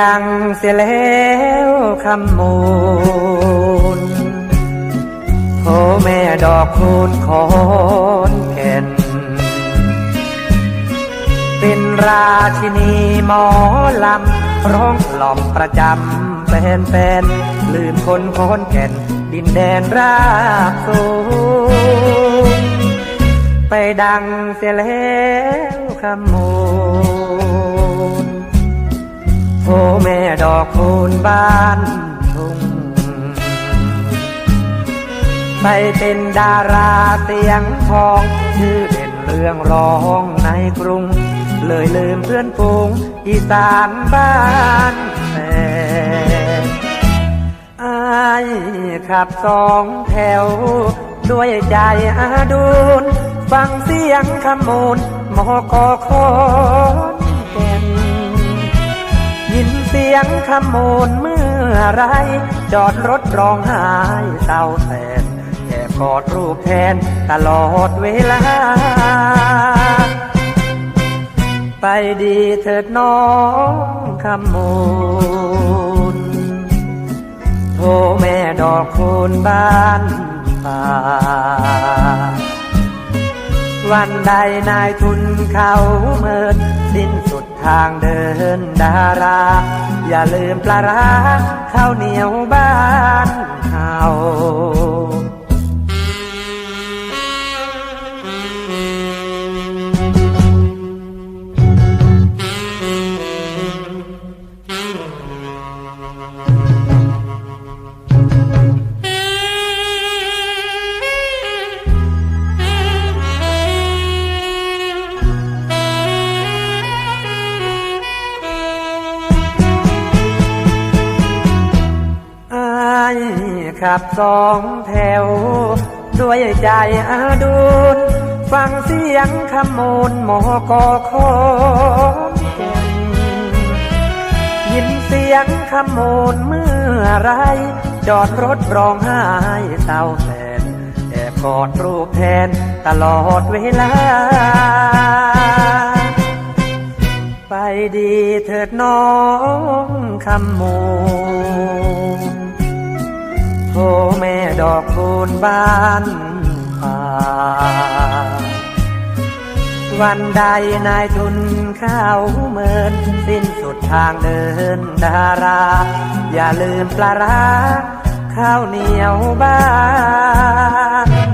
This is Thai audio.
ดังเสียแล้วคำมูลโอแม่ดอกคูณคอนแก่น เป็นราชินีหมอลำ ร้องกล่อมประจำเป็นเป็นลืมคนโคนแก่น ดินแดนราบสูงไปดังเสียแล้วคำมูล โอ้แม่ดอกคูณบ้านทุ่งไปเป็นดาราเสียงทองชื่อเด่นเรื่องร้องในกรุง เลยลืมเพื่อนฝูงอีสานบ้านแต่อายขับสองแถว ด้วยใจอาดูนฟังเสียงขมูลมอกอคอ เสียงขมูลเมื่อไร จอดรถร้องไห้เศร้าแสนแอบกอดรูปแทนตลอดเวลา ไปดีเถิดน้องขมูลโทแม่ดอกคูณบ้านป่าวันใดนายทุนเขาเมินสิ้นสุดทางเดินดารา อย่าลืมปลาร้าข้าวเหนียวบ้านเฮา ขับสองแถว ด้วยใจอาดูนฟังเสียงขมูลหมอกอคอนแก่นยินเสียงขมูลเมื่อไร จอดรถร้องไห้เศร้าแสนแอบกอดรูปแทนตลอดเวลา ไปดีเถิดน้องคำมูล โทแม่ดอกคูณบ้านป่า วันใดนายทุนข้าวเมิน สิ้นสุดทางเดินดารา อย่าลืมปลาร้าข้าวเหนียวบ้าน